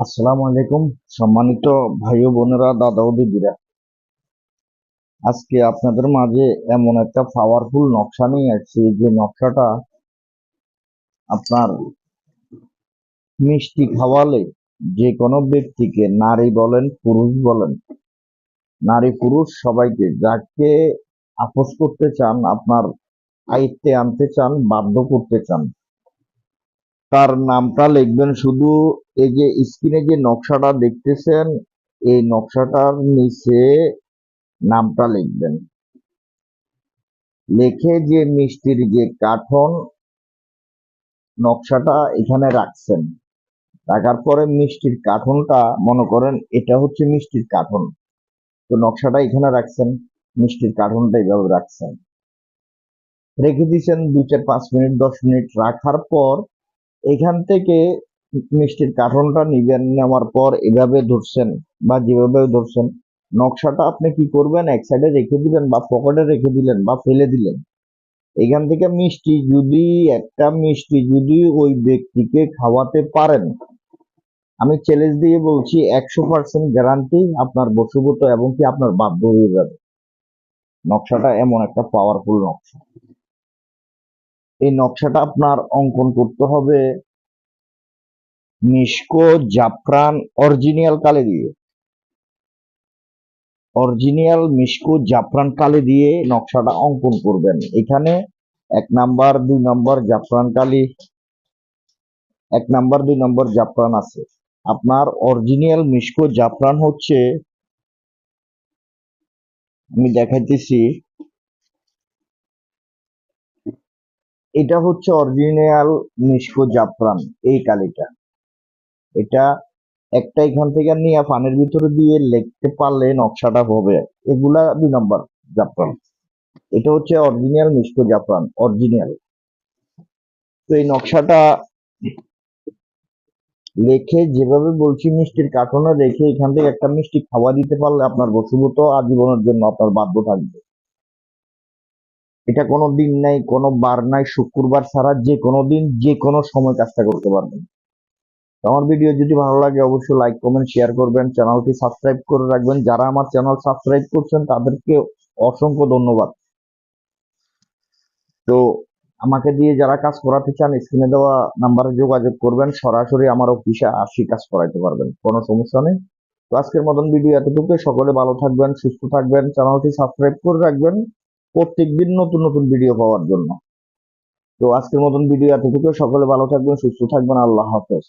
আসসালামু আলাইকুম, সম্মানিত ভাই বোনেরা, দাদা ও দিদিরা। আজকে আপনাদের মাঝে এমন একটা পাওয়ারফুল নকশা নিয়ে আসছি, যে নকশাটা আপনার মিষ্টি খাওয়ালে যে কোনো ব্যক্তিকে, নারী বলেন, পুরুষ বলেন, নারী পুরুষ সবাইকে, যাকে আপোষ করতে চান, আপনার আয়ত্তে আনতে চান, বাধ্য করতে চান তার নামটা লিখবেন শুধু এই যে স্ক্রিনে যে নকশাটা দেখতেছেন, এই নকশাটার নিচে নামটা লিখবেন। লিখে যে মিষ্টির যে কাঠন, নকশাটা এখানে রাখছেন। রাখার পরে মিষ্টির কাঠনটা, মনে করেন এটা হচ্ছে মিষ্টির কাঠন। তো নকশাটা এখানে রাখছেন, মিষ্টির কাঠনটা এইভাবে রাখছেন। রেখে দিয়েছেন দু চার পাঁচ মিনিট, দশ মিনিট রাখার পর এখান থেকে মিষ্টির কার্টনটা নিবেন নেওয়ার পর এভাবে ধরছেন বা যেভাবে ধরছেন, নকশাটা আপনি কি করবেন? এক সাইডে রেখে দিবেন বা পকেটে রেখে দিলেন বা ফেলে দিলেন। এখান থেকে মিষ্টি যদি, একটা মিষ্টি যদি ওই ব্যক্তিকে খাওয়াতে পারেন, আমি চ্যালেঞ্জ দিয়ে বলছি একশো পার্সেন্ট গ্যারান্টি আপনার বসুভূত এবং কি আপনার বাধ্য হয়ে যাবে। নকশাটা এমন একটা পাওয়ারফুল নকশা। এই নকশাটা আপনার অঙ্কন করতে হবে মিশকো জাফরান অরিজিনাল কালে দিয়ে। অরিজিনাল মিশকো জাফরান কালে দিয়ে নকশাটা অঙ্কন করবেন। এখানে এক নাম্বার, দুই নাম্বার জাফরান কালি, এক নাম্বার, দুই নাম্বার জাফরান আছে। আপনার অরিজিনাল মিশকো জাফরান হচ্ছে, আমি দেখাইতেছি এটা হচ্ছে অরিজিনাল মিশকো জাফরান, এই কালিটা। এটা একটা এখান থেকে নিয়ে পানির ভিতরে দিয়ে লিখতে পারলে নকশাটা হবে। এগুলা দুই নম্বর জাফরান। এটা হচ্ছে অরিজিনাল মিষ্টি জাফরান অরিজিনাল তো এই নকশাটা লেখে যেভাবে বলছি, মিষ্টির কার্টনে রেখে এখান থেকে একটা মিষ্টি খাওয়া দিতে পারলে আপনার বসুভূত আজীবনের জন্য আপনার বাধ্য থাকবে। এটা কোনো দিন নাই, কোনো বার নাই, শুক্রবার ছাড়া যে কোনো দিন, যে কোনো সময় কাজটা করতে পারবেন। আমার ভিডিও যদি ভালো লাগে, অবশ্যই লাইক কমেন্ট শেয়ার করবেন। চ্যানেলটি সাবস্ক্রাইব করে রাখবেন। যারা আমার চ্যানেল সাবস্ক্রাইব করছেন, তাদেরকে অসংখ্য ধন্যবাদ। তো আমাকে দিয়ে যারা কাজ করাতে চান স্ক্রিনে দেওয়া নাম্বারে যোগাযোগ করবেন। সরাসরি আমার অফিসে আসি, কাজ করাইতে পারবেন। কোনো সমস্যা নেই। তো আজকের মতন ভিডিও এতটুকু সকলে ভালো থাকবেন, সুস্থ থাকবেন। চ্যানেলটি সাবস্ক্রাইব করে রাখবেন। প্রত্যেকদিন নতুন নতুন ভিডিও পাওয়ার জন্য। তো আজকের মতন ভিডিও এতটুকু সকলে ভালো থাকবেন, সুস্থ থাকবেন। আল্লাহ হাফেজ।